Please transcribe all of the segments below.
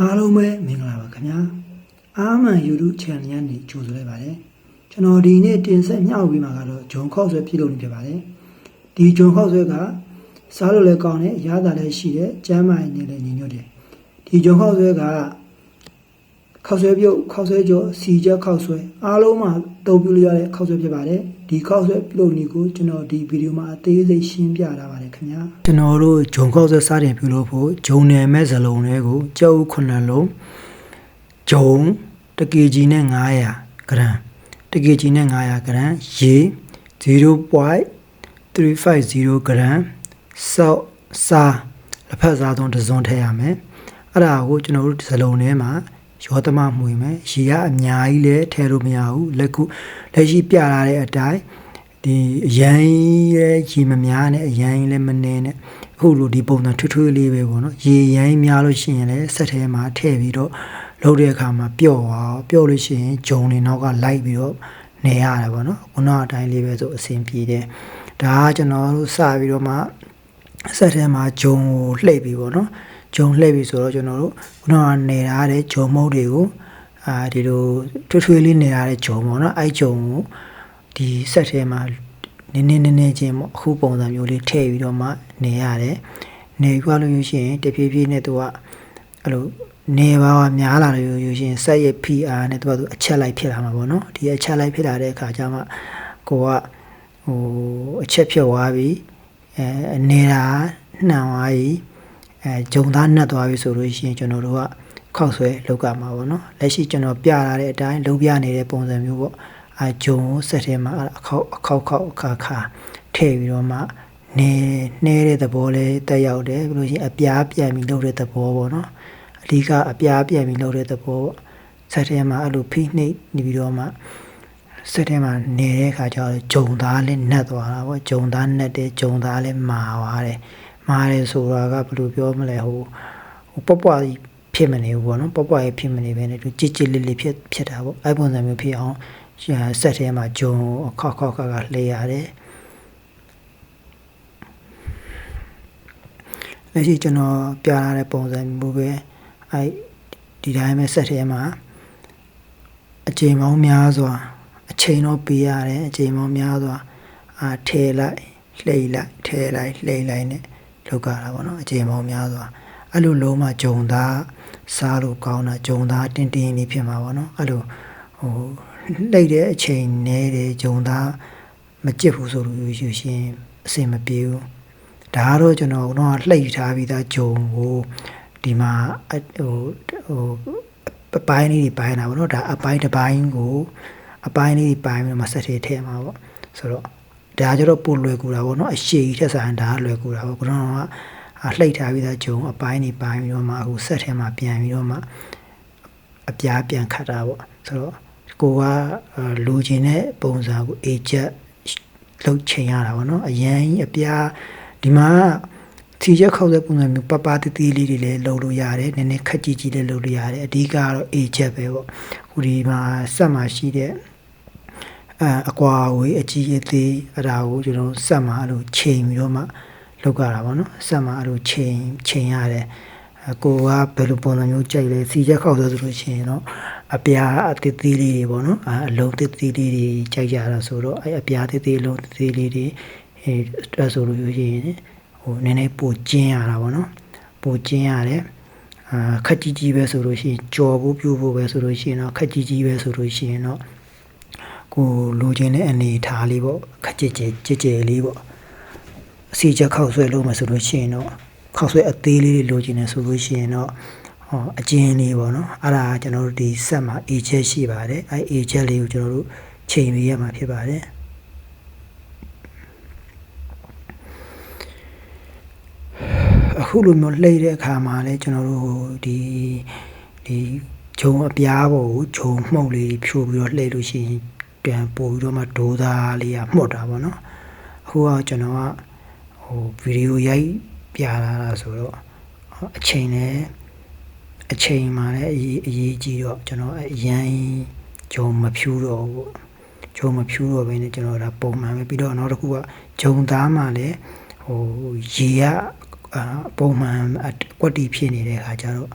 အားလုံးပဲမင်္ဂလာပါခင်ဗျာအာမန် YouTube channel ညနေကြိုဆိုလိုက်ပါတယ်ကျွန်တော်ဒီနေ့တင်ဆက်မျှဝေမှာကတော့ဂျုံခောက်ဆွဲပြုလုပ်နေဖြစ်ပါတယ်ဒီဂျုံခောက်ဆွဲကစားလို့လည်းကောင်းတယ်ရတာလည်းရှိတယ်ကျမ်းမာရေးနဲ့လည်းညီညွတ်တယ်ဒီဂျုံခောက်ဆွဲကခောက်ဆွဲပြုတ်ခောက်ဆွဲကြောစီချက်ခောက်ဆွဲအားလုံးမှာတုံးပြလို့ရတဲ့ခောက်ဆွဲဖြစ်ပါတယ် ဒီခောက်ဆွဲပြုလုပ်နည်းကိုကျွန်တော်ဒီဗီဒီယိုမှာအသေးစိတ်ရှင်းပြထားပါတယ်ခင်ဗျာကျွန်တော်တို့ဂျုံခောက်ဆွဲစတင်ပြုလုပ်ဖို့ဂျုံနယ်မဲ့ဇလုံးတွေကိုကြောက်ခုနှစ်လုံးဂျုံတကီဂျီနဲ့900ဂရမ်တကီဂျီနဲ့900ဂရမ်ရေ0.350ဂရမ်ဆောက်စားလက်ဖက်စားသုံးတစ်စုံထည့်ရမယ်အဲ့ဒါကိုကျွန်တော်တို့ဇလုံးထဲမှာ ရောသမမှုရမယ်ရေကအများကြီးလဲထည့်လို့မရဘူးလက်ခုလက်ရှိပြလာတဲ့အတိုင်းဒီအရန်ရဲ့ရေမများနဲ့အရန်လည်းမနေနဲ့အခုလိုဒီပုံစံထွထွလေးပဲပေါ့နော်ရေရန်များလို့ရှိရင်လည်းဆက်ထဲမှာထည့်ပြီးတော့လုပ်တဲ့အခါမှာပျော့သွားပျော့လို့ရှိရင်ဂျုံတွေနောက်ကလိုက်ပြီးတော့နေရတယ်ပေါ့နော်ခုနအတိုင်းလေးပဲဆိုအဆင်ပြေတယ်ဒါကကျွန်တော်တို့စပြီးတော့မှဆက်ထဲမှာဂျုံကိုလှည့်ပြီးပေါ့နော် ဂျုံလှည့်ပြီးဆိုတော့ကျွန်တော်တို့ခုနကနေရတဲ့ဂျုံမုတ်တွေကိုအာဒီလိုထွထွလေးနေရတဲ့ဂျုံပေါ့နော်အဲ့ဂျုံကိုဒီဆက်ထဲမှာနည်းနည်းနည်းနည်းချင်းပေါ့အခုပုံစံမျိုးလေးထည့်ပြီးတော့မှနေရတယ်နေကြလို့ရရှိရင်တဖြည်းဖြည်းနဲ့သူကအဲ့လိုနေပါကများလာလို့ရရှိရင်ဆက်ရဲ့ PR နဲ့သူကသူအချက်လိုက်ဖြစ်လာမှာပေါ့နော်ဒီအချက်လိုက်ဖြစ်လာတဲ့အခါကျမှကိုကဟိုအချက်ဖြစ်သွားပြီအဲနေတာနှံသွားပြီ အဲဂျုံသားနှက်သွားပြီဆိုလို့ရှိရင်ကျွန်တော်တို့ကခောက်ဆွဲလောက်ကမှာပေါ့နော်လက်ရှိကျွန်တော်ပြလာတဲ့အတိုင်းလုံးပြနေတဲ့ပုံစံမျိုးပေါ့အဲဂျုံကိုဆက်ထဲမှာအခောက်အခောက်ခောက်အခါခါထည့်ပြီးတော့မှနေနှဲတဲ့သဘောလေးတက်ရောက်တယ်ပြီးလို့ရှိရင်အပြားပြန်ပြီးလုပ်တဲ့သဘောပေါ့နော်အဓိကအပြားပြန်ပြီးလုပ်တဲ့သဘောပေါ့ဆက်ထဲမှာအဲ့လိုဖိနှိပ်နေပြီးတော့မှဆက်ထဲမှာနေတဲ့ခါကျတော့ဂျုံသားလေးနှက်သွားတာပေါ့ဂျုံသားနှက်တယ်ဂျုံသားလေးမာသွားတယ် မာတယ်ဆိုတာကဘယ်လိုပြောမလဲဟိုဟိုပေါ့ပွားကြီးဖြစ်မနေဘူးပေါ့နော်ပေါ့ပွားကြီးဖြစ်မနေဘဲနဲ့သူကြစ်ကြစ်လေးလေးဖြစ်ဖြစ်တာပေါ့အဲ့ပုံစံမျိုးဖြစ်အောင်ဆက်ထဲမှာဂျုံခောက်ခောက်ခောက်ကလှည့်ရတယ်လက်ရှိကျွန်တော်ပြလာတဲ့ပုံစံမျိုးပဲအဲဒီတိုင်းပဲဆက်ထဲမှာအချိန်ပေါင်းများစွာအချိန်တော့ပေးရတယ်အချိန်ပေါင်းများစွာအာထဲလိုက်လှိမ့်လိုက်ထဲလိုက်လှိမ့်လိုက်နဲ့ လောက်ကြတာပေါ့နော်အချိန်ပေါင်းများစွာအဲ့လိုလုံးမှဂျုံသားစားလို့ကောင်းတာဂျုံသားတင်းတင်းလေးဖြစ်မှာပေါ့နော်အဲ့လိုဟိုလှိမ့်တဲ့အချိန်နဲ့တဲ့ဂျုံသားမကြစ်ဘူးဆိုလို့ယူရှင်အဆင်မပြေဘူးဒါကတော့ကျွန်တော်ကတော့လှိမ့်ထားပြီးသားဂျုံကိုဒီမှာဟိုဟိုအပိုင်းလေးတွေပိုင်းတာပေါ့နော်ဒါအပိုင်းတစ်ပိုင်းကိုအပိုင်းလေးတွေပိုင်းပြီးတော့မှဆက်ထည့်ထည့်မှာပေါ့ဆိုတော့ ဒါကျတော့ပိုလွယ်ကူတာပေါ့နော်အရှိကြီးထက်ဆိုင်ဒါလွယ်ကူတာပေါ့ကျွန်တော်ကလှိတ်ထားပြီးသားဂျုံအပိုင်းတွေပိုင်းပြီးတော့မှအခုဆက်ထဲမှာပြန်ပြီးတော့မှအပြားပြန်ခတ်တာပေါ့ဆိုတော့ကိုကလူချင်းတဲ့ပုံစံကိုအေချက်လှုပ်ချိန်ရတာပေါ့နော်အရန်အပြားဒီမှာထီချက်ခောက်တဲ့ပုံစံမျိုးပပတီးတီးလေးတွေလည်းလုပ်လို့ရတယ်နည်းနည်းခက်ကြီးကြီးလည်းလုပ်လို့ရတယ်အဓိကတော့အေချက်ပဲပေါ့ခုဒီမှာဆက်မှာရှိတဲ့ အဲအကွာဝေးအကြီးအသေးအဲ့ဒါကိုကျွန်တော်ဆက်မှာအဲ့လိုချိန်ပြီးတော့မှလောက်ကြတာပေါ့နော်ဆက်မှာအဲ့လိုချိန်ချိန်ရတယ်ကိုကဘယ်လိုပုံစံမျိုးကြိုက်လဲစီချက်ခောက်ဆိုလို့ရှိရင်တော့အပြားအသေးသေးလေးတွေပေါ့နော်အလုံးသေးသေးလေးတွေကြိုက်ကြတာဆိုတော့အဲအပြားသေးသေးလုံးသေးသေးလေးတွေအဲအဲ့ဆိုလို့ရှိရင်ဟိုနည်းနည်းပိုကျင်းရတာပေါ့နော်ပိုကျင်းရတယ်အာခက်ကြီးကြီးပဲဆိုလို့ရှိရင်ကြော်ဖို့ပြို့ဖို့ပဲဆိုလို့ရှိရင်တော့ခက်ကြီးကြီးပဲဆိုလို့ရှိရင်တော့ ကိုလိုချင်တဲ့အနေထားလေးပေါ့ခက်ကြစ်ကြစ်ကြစ်ကြစ်လေးပေါ့အစီချက်ခောက်ဆွဲလို့မှဆိုလို့ရှိရင်တော့ခောက်ဆွဲအသေးလေးတွေလိုချင်တယ်ဆိုလို့ရှိရင်တော့ဟောအကျဉ်းလေးပေါ့နော်အဲ့ဒါကျွန်တော်တို့ဒီဆက်မှာ A ချက်ရှိပါတယ်အဲ A ချက်လေးကိုကျွန်တော်တို့ချိန်ပေးရမှာဖြစ်ပါတယ်အခုလိုမျိုးလှိမ့်တဲ့အခါမှာလည်းကျွန်တော်တို့ဒီဒီဂျုံအပြားပေါ်ကိုဂျုံမှုန့်လေးဖြိုးပြီးတော့လှိမ့်လို့ရှိရင် ပြန်ပို့ပြီးတော့မှဒိုးသားလေးကမှုတ်တာပေါ့နော်အခုကကျွန်တော်ကဟိုဗီဒီယိုရိုက်ပြလာတာဆိုတော့အချိန်နဲ့အချိန်မှလည်းအရေးအရေးကြီးတော့ကျွန်တော်အရန်ဂျုံမဖြူတော့ဘူးဂျုံမဖြူတော့ဘဲနဲ့ကျွန်တော်ဒါပုံမှန်ပဲပြီးတော့နောက်တစ်ခုကဂျုံသားမှလည်းဟိုရေကအာပုံမှန်ကွက်တီဖြစ်နေတဲ့အခါကျတော့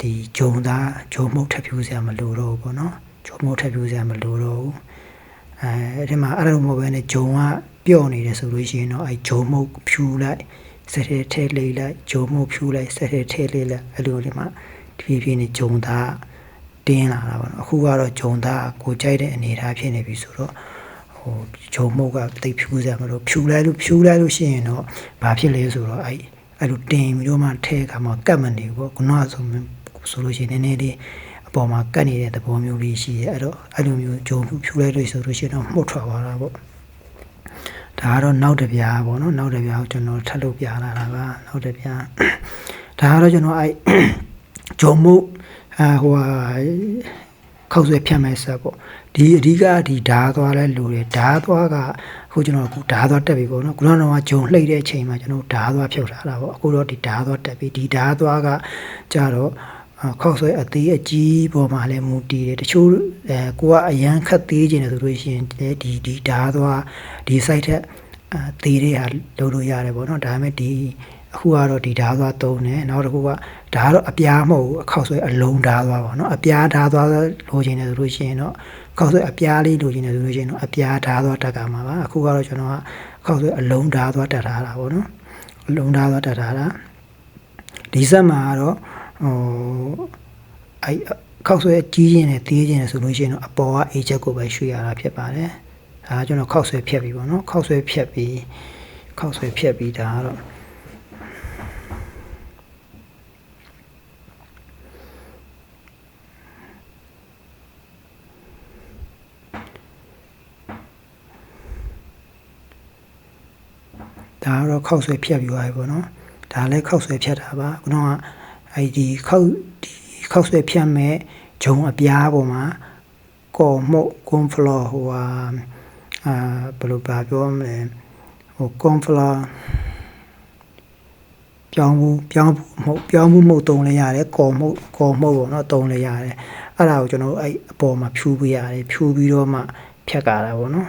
ဒီဂျုံသားဂျုံမှုတ်ထပ်ဖြူစရာမလိုတော့ဘူးပေါ့နော် ဂျုံမှုတ်ထပ်ဖြူစရာမလိုတော့ဘူးအဲအဲ့ဒီမှာအဲ့လိုမဟုတ်ဘဲနဲ့ဂျုံကပြော့နေတယ်ဆိုလို့ရှိရင်တော့အဲဂျုံမှုတ်ဖြူလိုက်စက်ထဲထဲလေးလိုက်ဂျုံမှုတ်ဖြူလိုက်စက်ထဲထဲလေးလိုက်အဲ့လိုဒီမှာဒီဖြည်းဖြည်းနဲ့ဂျုံသားတင်းလာတာပေါ့နော်အခုကတော့ဂျုံသားကိုကြိုက်တဲ့အနေအထားဖြစ်နေပြီဆိုတော့ဟိုဂျုံမှုတ်ကတိတ်ဖြူစရာမလိုဖြူလိုက်လို့ဖြူလိုက်လို့ရှိရင်တော့ဘာဖြစ်လဲဆိုတော့အဲအဲ့လိုတင်ပြီးတော့မှထဲခါမှကတ်မနေဘူးပေါ့ခုနကဆိုဆိုလို့ရှိရင်နည်းနည်းလေးအ ပေါ်မှာကတ်နေတဲ့သဘောမျိုးလေးရှိရဲအဲ့တော့အဲ့လိုမျိုးဂျုံဖြူလိုက်လို့ဆိုလို့ရှိရင်တော့မှုတ်ထွက်သွားတာပေါ့ဒါကတော့နောက်တစ်ပြားပေါ့နော်နောက်တစ်ပြားကိုကျွန်တော်ထပ်လုပ်ပြလာတာပါနောက်တစ်ပြားဒါကတော့ကျွန်တော်အဲ့ဂျုံမှုအာဟိုဟာခောက်ဆွဲဖြတ်မဲ့ဆက်ပေါ့ဒီအဓိကဒီဓားသွားလဲလူတယ်ဓားသွားကအခုကျွန်တော်အခုဓားသွားတက်ပြီပေါ့နော်ခုနကတော့ဂျုံလှိမ့်တဲ့အချိန်မှာကျွန်တော်ဓားသွားဖြုတ်ထားတာပေါ့အခုတော့ဒီဓားသွားတက်ပြီဒီဓားသွားကကြတော့ ခောက်ဆွဲအသေးအကြီးပေါ်မှာလည်းမူတည်တယ်တချို့အဲကိုကအရန်ခတ်သေးခြင်းတယ်ဆိုလို့ရှိရင်ဒီဒီဓာတ်သွားဒီ site ထက်အဲသေးတဲ့ဟာလုပ်လို့ရတယ်ပေါ့နော်ဒါပေမဲ့ဒီအခုကတော့ဒီဓာတ်သွားသုံးတယ်နောက်တစ်ခုကဒါကတော့အပြားမဟုတ်ဘူးအခောက်ဆွဲအလုံးဓာတ်သွားပေါ့နော်အပြားဓာတ်သွားလိုချင်တယ်ဆိုလို့ရှိရင်တော့ခောက်ဆွဲအပြားလေးလိုချင်တယ်ဆိုလို့ရှိရင်တော့အပြားဓာတ်သွားတက်ကမှာပါအခုကတော့ကျွန်တော်ကခောက်ဆွဲအလုံးဓာတ်သွားတက်ထားတာပေါ့နော်အလုံးဓာတ်သွားတက်ထားတာဒီဆက်မှာကတော့ ဟိုအဲခောက်ဆွဲကြီးခြင်းနဲ့သေးခြင်းနဲ့ဆိုလို့ရှိရင်တော့အပေါ်ကအေးချက်ကိုပဲရွှေ့ရတာဖြစ်ပါတယ်ဒါကကျွန်တော်ခောက်ဆွဲဖြတ်ပြီပေါ့နော်ခောက်ဆွဲဖြတ်ပြီးခောက်ဆွဲဖြတ်ပြီးဒါကတော့ဒါကတော့ခောက်ဆွဲဖြတ်ပြီးသွားပြီပေါ့နော်ဒါလည်းခောက်ဆွဲဖြတ်တာပါခုနက အဲ့ဒီခောက်ဒီခောက်ဆွဲဖြတ်မဲ့ဂျုံအပြားပေါ်မှာကော်မှုတ်ကွန်ဖလော်ဟိုဟာအာဘယ်လိုပါပြောမလဲဟိုကွန်ဖလော်ပြောင်းမှုပြောင်းမှုပြောင်းမှုမှုတုံးလဲရတယ်ကော်မှုကော်မှုပေါ့နော်တုံးလဲရတယ်အဲ့ဒါကိုကျွန်တော်အဲ့အပေါ်မှာဖြူပေးရတယ်ဖြူပြီးတော့မှဖြတ်ကြတာပေါ့နော်